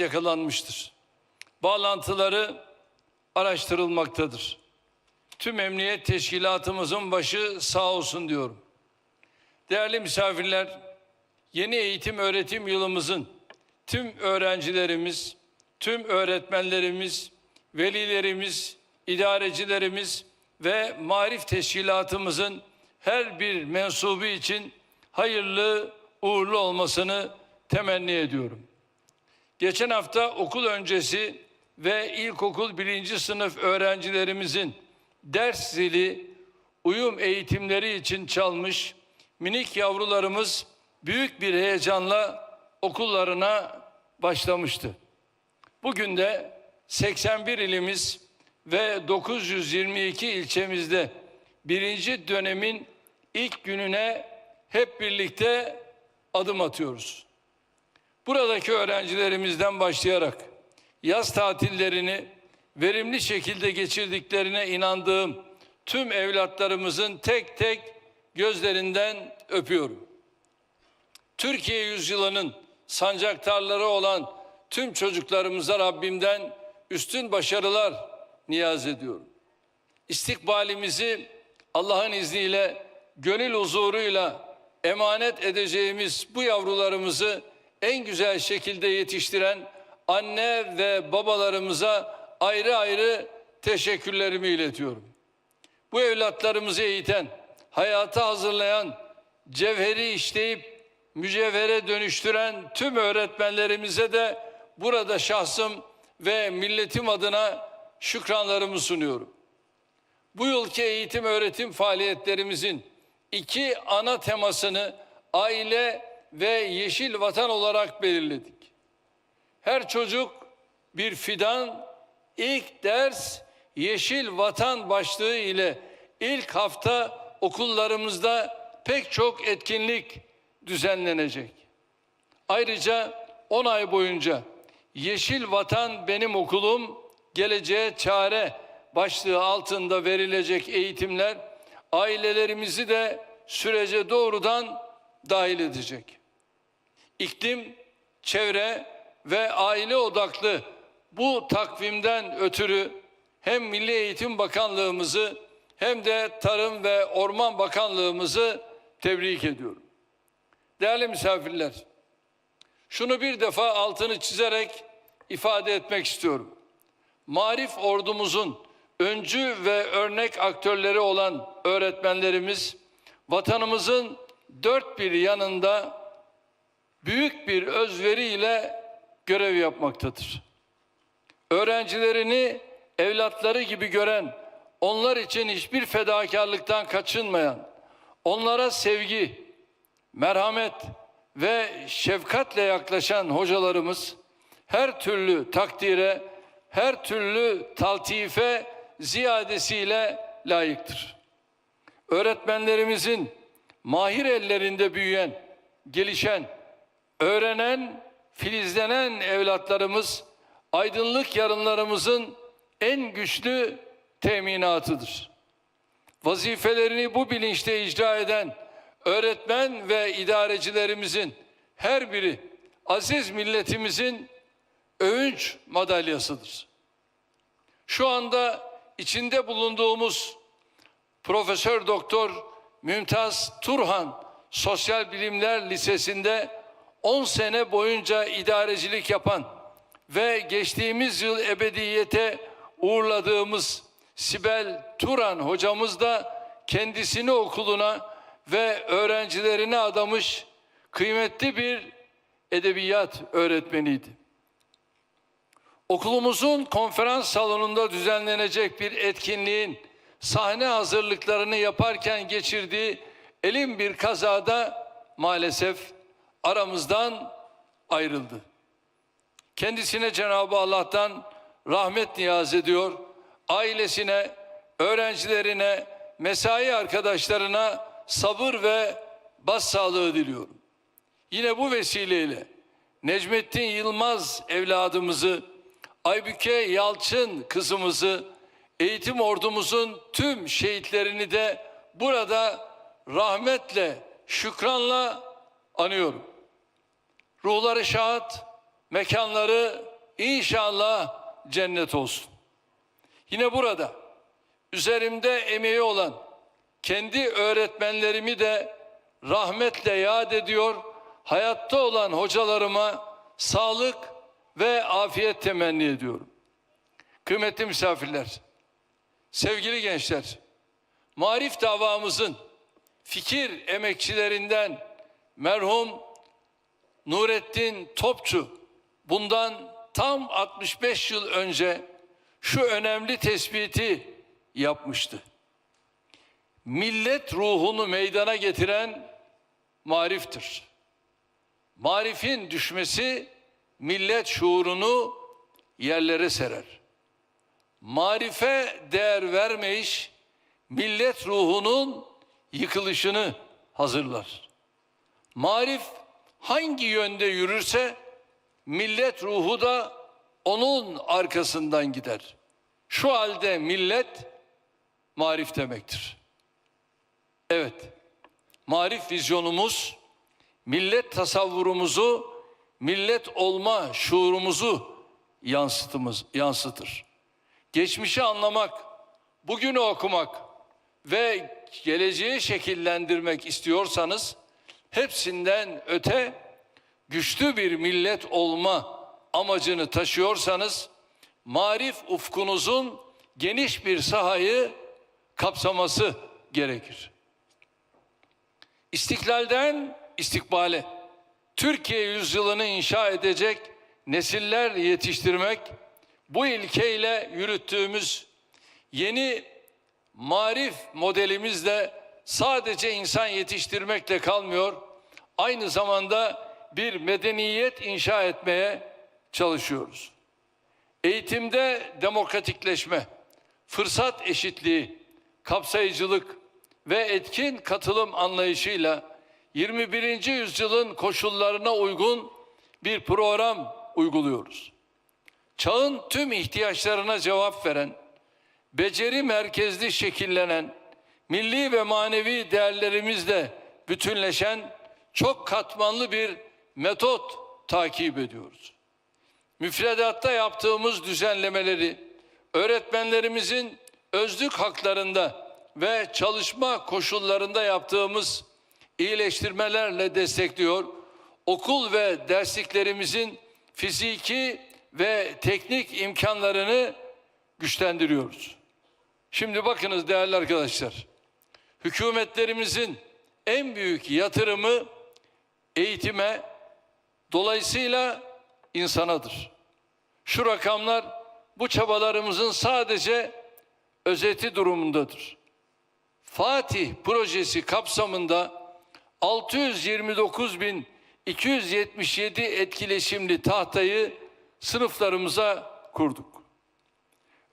yakalanmıştır. Bağlantıları araştırılmaktadır. Tüm emniyet teşkilatımızın başı sağ olsun diyorum. Değerli misafirler, yeni eğitim öğretim yılımızın tüm öğrencilerimiz, tüm öğretmenlerimiz, velilerimiz, idarecilerimiz ve marif teşkilatımızın her bir mensubu için hayırlı, uğurlu olmasını temenni ediyorum. Geçen hafta okul öncesi ve ilkokul birinci sınıf öğrencilerimizin ders zili, uyum eğitimleri için çalmış minik yavrularımız büyük bir heyecanla okullarına başlamıştı. Bugün de 81 ilimiz ve 922 ilçemizde birinci dönemin ilk gününe hep birlikte adım atıyoruz. Buradaki öğrencilerimizden başlayarak yaz tatillerini verimli şekilde geçirdiklerine inandığım tüm evlatlarımızın tek tek gözlerinden öpüyorum. Türkiye yüzyılının sancaktarları olan tüm çocuklarımıza Rabbimden üstün başarılar niyaz ediyorum. İstikbalimizi Allah'ın izniyle gönül huzuruyla emanet edeceğimiz bu yavrularımızı en güzel şekilde yetiştiren anne ve babalarımıza ayrı ayrı teşekkürlerimi iletiyorum. Bu evlatlarımızı eğiten, hayata hazırlayan, cevheri işleyip mücevhere dönüştüren tüm öğretmenlerimize de burada şahsım ve milletim adına şükranlarımı sunuyorum. Bu yılki eğitim öğretim faaliyetlerimizin iki ana temasını aile ve yeşil vatan olarak belirledik. Her çocuk bir fidan, ilk ders yeşil vatan başlığı ile ilk hafta okullarımızda pek çok etkinlik düzenlenecek. Ayrıca 10 ay boyunca Yeşil Vatan Benim Okulum, Geleceğe Çare başlığı altında verilecek eğitimler ailelerimizi de sürece doğrudan dahil edecek. İklim, çevre ve aile odaklı bu takvimden ötürü hem Milli Eğitim Bakanlığımızı hem de Tarım ve Orman Bakanlığımızı tebrik ediyorum. Değerli misafirler, şunu bir defa altını çizerek ifade etmek istiyorum. Marif ordumuzun öncü ve örnek aktörleri olan öğretmenlerimiz vatanımızın dört bir yanında büyük bir özveriyle görev yapmaktadır. Öğrencilerini evlatları gibi gören, onlar için hiçbir fedakarlıktan kaçınmayan, onlara sevgi, merhamet ve şefkatle yaklaşan hocalarımız her türlü takdire, her türlü taltife ziyadesiyle layıktır. Öğretmenlerimizin mahir ellerinde büyüyen, gelişen, öğrenen, filizlenen evlatlarımız aydınlık yarınlarımızın en güçlü teminatıdır. Vazifelerini bu bilinçte icra eden öğretmen ve idarecilerimizin her biri aziz milletimizin övünç madalyasıdır. Şu anda içinde bulunduğumuz Profesör Doktor Mümtaz Turhan Sosyal Bilimler Lisesi'nde 10 sene boyunca idarecilik yapan ve geçtiğimiz yıl ebediyete uğurladığımız Sibel Turan hocamız da kendisini okuluna ve öğrencilerine adamış kıymetli bir edebiyat öğretmeniydi. Okulumuzun konferans salonunda düzenlenecek bir etkinliğin sahne hazırlıklarını yaparken geçirdiği elin bir kazada maalesef aramızdan ayrıldı. Kendisine Cenab-ı Allah'tan rahmet niyaz ediyor. Ailesine, öğrencilerine, mesai arkadaşlarına sabır ve başsağlığı diliyorum. Yine bu vesileyle Necmettin Yılmaz evladımızı, Aybüke Yalçın kızımızı, eğitim ordumuzun tüm şehitlerini de burada rahmetle, şükranla anıyorum. Ruhları şahat, mekanları inşallah cennet olsun. Yine burada üzerimde emeği olan kendi öğretmenlerimi de rahmetle yad ediyor. Hayatta olan hocalarıma sağlık ve afiyet temenni ediyorum. Kıymetli misafirler, sevgili gençler, marif davamızın fikir emekçilerinden merhum Nurettin Topçu bundan tam 65 yıl önce şu önemli tespiti yapmıştı. Millet ruhunu meydana getiren mariftir. Marifin düşmesi millet şuurunu yerlere serer. Marife değer vermeyiş millet ruhunun yıkılışını hazırlar. Marif hangi yönde yürürse millet ruhu da onun arkasından gider. Şu halde millet marif demektir. Evet, marif vizyonumuz millet tasavvurumuzu, millet olma şuurumuzu yansıtımız, yansıtır. Geçmişi anlamak, bugünü okumak ve geleceği şekillendirmek istiyorsanız hepsinden öte güçlü bir millet olma amacını taşıyorsanız marif ufkunuzun geniş bir sahayı kapsaması gerekir. İstiklalden istikbale, Türkiye yüzyılını inşa edecek nesiller yetiştirmek, bu ilkeyle yürüttüğümüz yeni marif modelimizle sadece insan yetiştirmekle kalmıyor, aynı zamanda bir medeniyet inşa etmeye çalışıyoruz. Eğitimde demokratikleşme, fırsat eşitliği, kapsayıcılık ve etkin katılım anlayışıyla 21. yüzyılın koşullarına uygun bir program uyguluyoruz. Çağın tüm ihtiyaçlarına cevap veren, beceri merkezli şekillenen, milli ve manevi değerlerimizle bütünleşen çok katmanlı bir metot takip ediyoruz. Müfredatta yaptığımız düzenlemeleri öğretmenlerimizin özlük haklarında ve çalışma koşullarında yaptığımız iyileştirmelerle destekliyor. Okul ve dersliklerimizin fiziki ve teknik imkanlarını güçlendiriyoruz. Şimdi bakınız değerli arkadaşlar. Hükümetlerimizin en büyük yatırımı eğitime, dolayısıyla insanadır. Şu rakamlar bu çabalarımızın sadece özeti durumundadır. Fatih projesi kapsamında 629.277 etkileşimli tahtayı sınıflarımıza kurduk.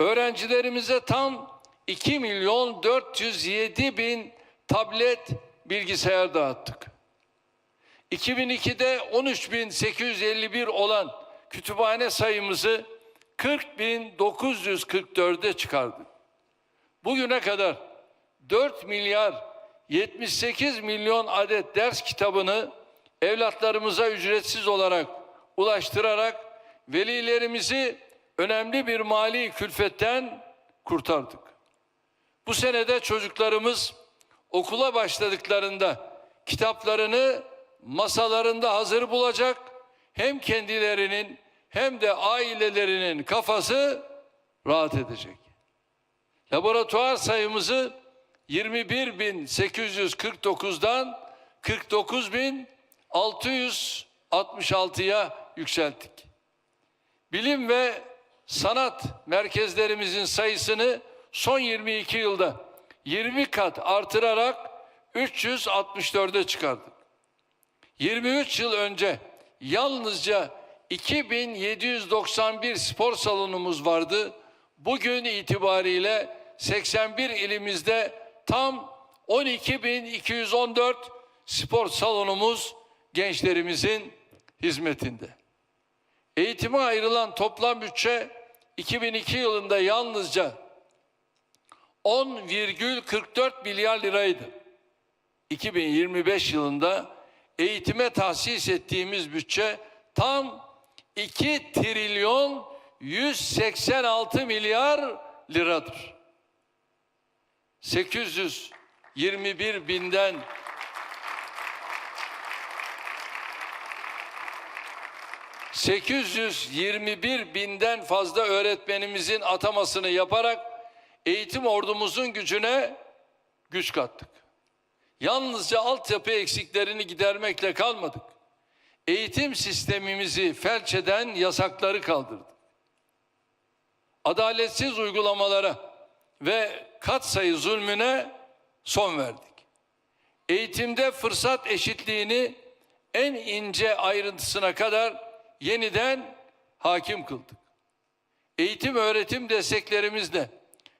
Öğrencilerimize tam 2 milyon 407 bin tablet bilgisayar dağıttık. 2002'de 13.851 olan kütüphane sayımızı 40.944'e çıkardık. Bugüne kadar 4 milyar 78 milyon adet ders kitabını evlatlarımıza ücretsiz olarak ulaştırarak velilerimizi önemli bir mali külfetten kurtardık. Bu senede çocuklarımız okula başladıklarında kitaplarını masalarında hazır bulacak. Hem kendilerinin hem de ailelerinin kafası rahat edecek. Laboratuvar sayımızı 21.849'dan 49.666'ya yükselttik. Bilim ve sanat merkezlerimizin sayısını son 22 yılda 20 kat artırarak 364'e çıkardık. 23 yıl önce yalnızca 2791 spor salonumuz vardı. Bugün itibariyle 81 ilimizde tam 12.214 spor salonumuz gençlerimizin hizmetinde. Eğitime ayrılan toplam bütçe 2002 yılında yalnızca 10,44 milyar liraydı. 2025 yılında eğitime tahsis ettiğimiz bütçe tam 2 trilyon 186 milyar liradır. 821 binden ...821 binden fazla öğretmenimizin atamasını yaparak... ...eğitim ordumuzun gücüne güç kattık. Yalnızca altyapı eksiklerini gidermekle kalmadık. Eğitim sistemimizi felç eden yasakları kaldırdık. Adaletsiz uygulamalara ve katsayı zulmüne son verdik. Eğitimde fırsat eşitliğini en ince ayrıntısına kadar yeniden hakim kıldık. Eğitim öğretim desteklerimizle,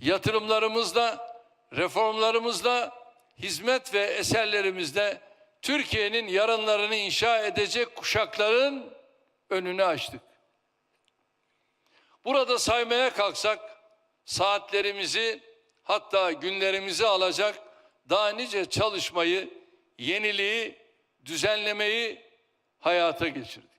yatırımlarımızla, reformlarımızla, hizmet ve eserlerimizle Türkiye'nin yarınlarını inşa edecek kuşakların önünü açtık. Burada saymaya kalksak saatlerimizi hatta günlerimizi alacak daha nice çalışmayı, yeniliği, düzenlemeyi hayata geçirdik.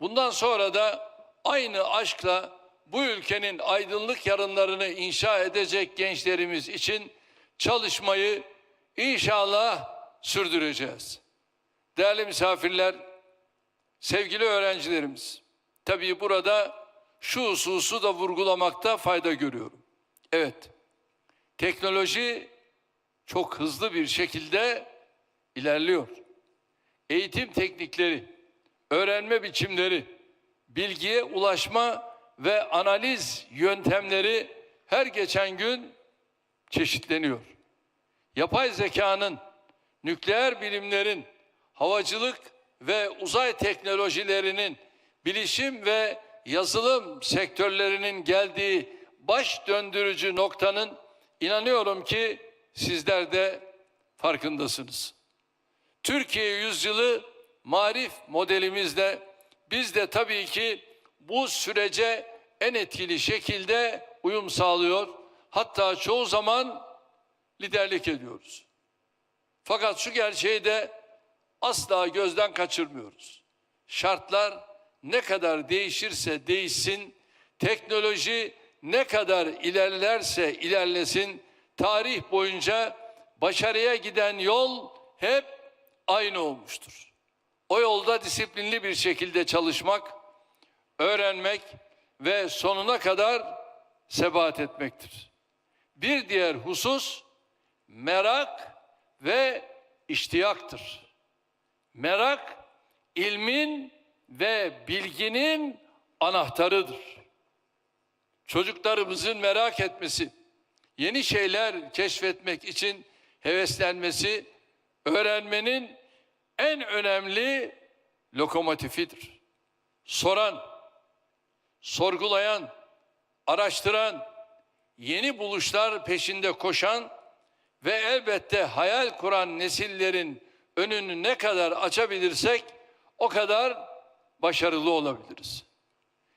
Bundan sonra da aynı aşkla bu ülkenin aydınlık yarınlarını inşa edecek gençlerimiz için çalışmayı inşallah sürdüreceğiz. Değerli misafirler, sevgili öğrencilerimiz, tabii burada şu hususu da vurgulamakta fayda görüyorum. Evet, teknoloji çok hızlı bir şekilde ilerliyor. Eğitim teknikleri, öğrenme biçimleri, bilgiye ulaşma ve analiz yöntemleri her geçen gün çeşitleniyor. Yapay zekanın, nükleer bilimlerin, havacılık ve uzay teknolojilerinin, bilişim ve yazılım sektörlerinin geldiği baş döndürücü noktanın inanıyorum ki sizler de farkındasınız. Türkiye yüzyılı marif modelimizde biz de tabii ki bu sürece en etkili şekilde uyum sağlıyor. Hatta çoğu zaman liderlik ediyoruz. Fakat şu gerçeği de asla gözden kaçırmıyoruz. Şartlar ne kadar değişirse değişsin, teknoloji ne kadar ilerlerse ilerlesin, tarih boyunca başarıya giden yol hep aynı olmuştur. O yolda disiplinli bir şekilde çalışmak, öğrenmek ve sonuna kadar sebat etmektir. Bir diğer husus merak ve iştiyaktır. Merak ilmin ve bilginin anahtarıdır. Çocuklarımızın merak etmesi, yeni şeyler keşfetmek için heveslenmesi öğrenmenin en önemli lokomotifidir. Soran, sorgulayan, araştıran, yeni buluşlar peşinde koşan ve elbette hayal kuran nesillerin önünü ne kadar açabilirsek o kadar başarılı olabiliriz.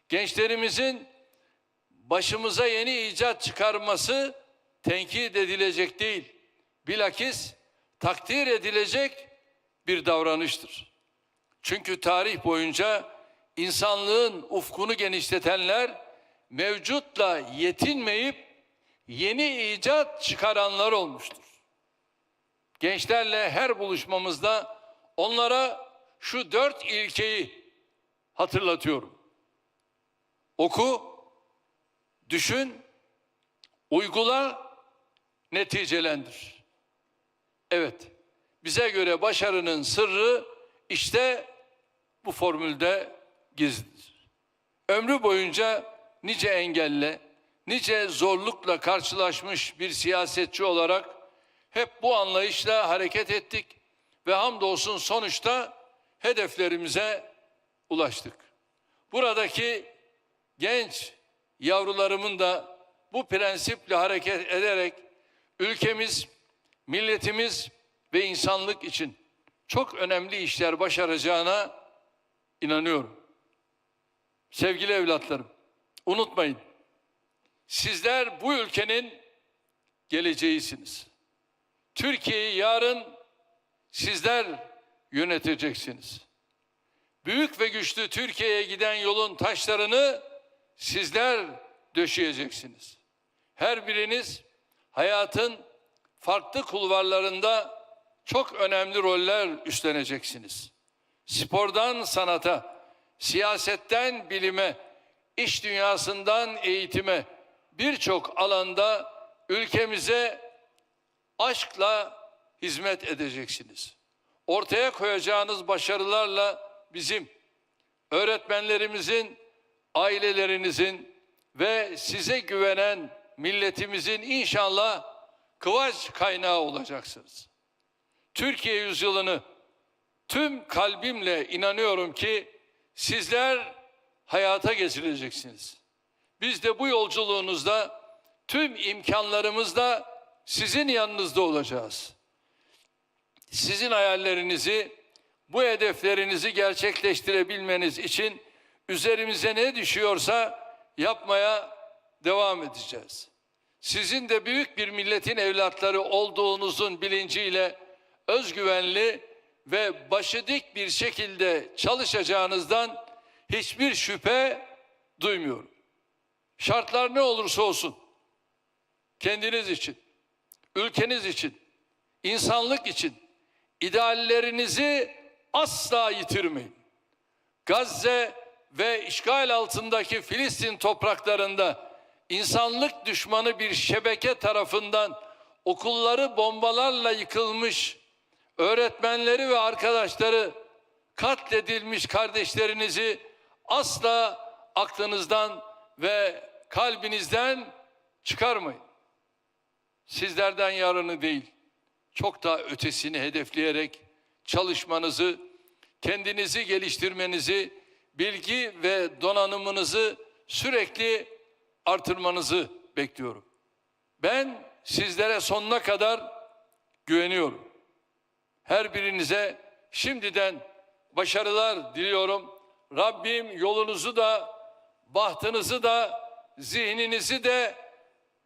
Gençlerimizin başımıza yeni icat çıkarması tenkit edilecek değil. Bilakis takdir edilecek bir davranıştır. Çünkü tarih boyunca insanlığın ufkunu genişletenler mevcutla yetinmeyip yeni icat çıkaranlar olmuştur. Gençlerle her buluşmamızda onlara şu dört ilkeyi hatırlatıyorum. Oku, düşün, uygula, neticelendir. Evet, bize göre başarının sırrı işte bu formülde gizlidir. Ömrü boyunca nice engelle, nice zorlukla karşılaşmış bir siyasetçi olarak hep bu anlayışla hareket ettik ve hamdolsun sonuçta hedeflerimize ulaştık. Buradaki genç yavrularımın da bu prensiple hareket ederek ülkemiz, milletimiz ve insanlık için çok önemli işler başaracağına inanıyorum. Sevgili evlatlarım, unutmayın. Sizler bu ülkenin geleceğisiniz. Türkiye'yi yarın sizler yöneteceksiniz. büyük ve güçlü Türkiye'ye giden yolun taşlarını sizler döşeyeceksiniz. Her biriniz hayatın farklı kulvarlarında çok önemli roller üstleneceksiniz. Spordan sanata, siyasetten bilime, iş dünyasından eğitime birçok alanda ülkemize aşkla hizmet edeceksiniz. Ortaya koyacağınız başarılarla bizim öğretmenlerimizin, ailelerinizin ve size güvenen milletimizin inşallah kıvaç kaynağı olacaksınız. Türkiye yüzyılını tüm kalbimle inanıyorum ki sizler hayata geçireceksiniz. Biz de bu yolculuğunuzda tüm imkanlarımızla sizin yanınızda olacağız. Sizin hayallerinizi, bu hedeflerinizi gerçekleştirebilmeniz için üzerimize ne düşüyorsa yapmaya devam edeceğiz. Sizin de büyük bir milletin evlatları olduğunuzun bilinciyle özgüvenli ve başı dik bir şekilde çalışacağınızdan hiçbir şüphe duymuyorum. Şartlar ne olursa olsun kendiniz için, ülkeniz için, insanlık için ideallerinizi asla yitirmeyin. Gazze ve işgal altındaki Filistin topraklarında insanlık düşmanı bir şebeke tarafından okulları bombalarla yıkılmış, öğretmenleri ve arkadaşları katledilmiş kardeşlerinizi asla aklınızdan ve kalbinizden çıkarmayın. Sizlerden yarını değil, çok daha ötesini hedefleyerek çalışmanızı, kendinizi geliştirmenizi, bilgi ve donanımınızı sürekli artırmanızı bekliyorum. Ben sizlere sonuna kadar güveniyorum. Her birinize şimdiden başarılar diliyorum. Rabbim yolunuzu da, bahtınızı da, zihninizi de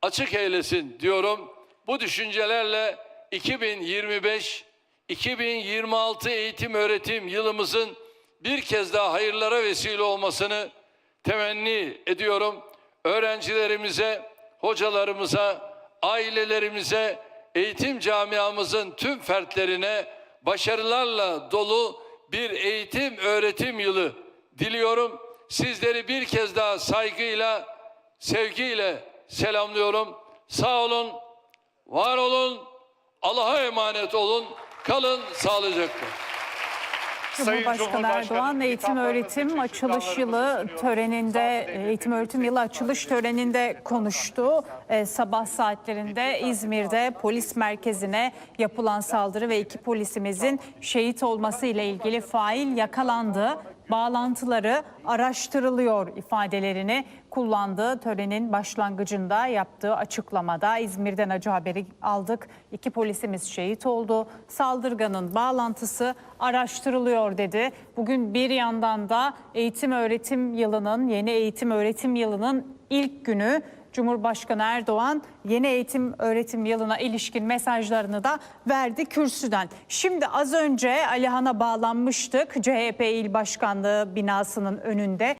açık eylesin diyorum. Bu düşüncelerle 2025-2026 eğitim öğretim yılımızın bir kez daha hayırlara vesile olmasını temenni ediyorum. Öğrencilerimize, hocalarımıza, ailelerimize, eğitim camiamızın tüm fertlerine başarılarla dolu bir eğitim öğretim yılı diliyorum. Sizleri bir kez daha saygıyla, sevgiyle selamlıyorum. Sağ olun, var olun, Allah'a emanet olun. Kalın sağlıcakla. Sayın Cumhurbaşkanı Cumhurbaşkanı, Erdoğan eğitim öğretim açılış yılı töreninde eğitim öğretim yılı açılış töreninde konuştu. Ee, sabah saatlerinde İzmir'de polis merkezine yapılan saldırı ve iki polisimizin şehit olması ile ilgili fail yakalandı. Bağlantıları araştırılıyor ifadelerini kullandığı törenin başlangıcında yaptığı açıklamada İzmir'den acı haberi aldık. İki polisimiz şehit oldu. Saldırganın bağlantısı araştırılıyor dedi. Bugün bir yandan da eğitim öğretim yılının, yeni eğitim öğretim yılının ilk günü Cumhurbaşkanı Erdoğan yeni eğitim öğretim yılına ilişkin mesajlarını da verdi kürsüden. Şimdi az önce Alihan'a bağlanmıştık CHP İl Başkanlığı binasının önünde.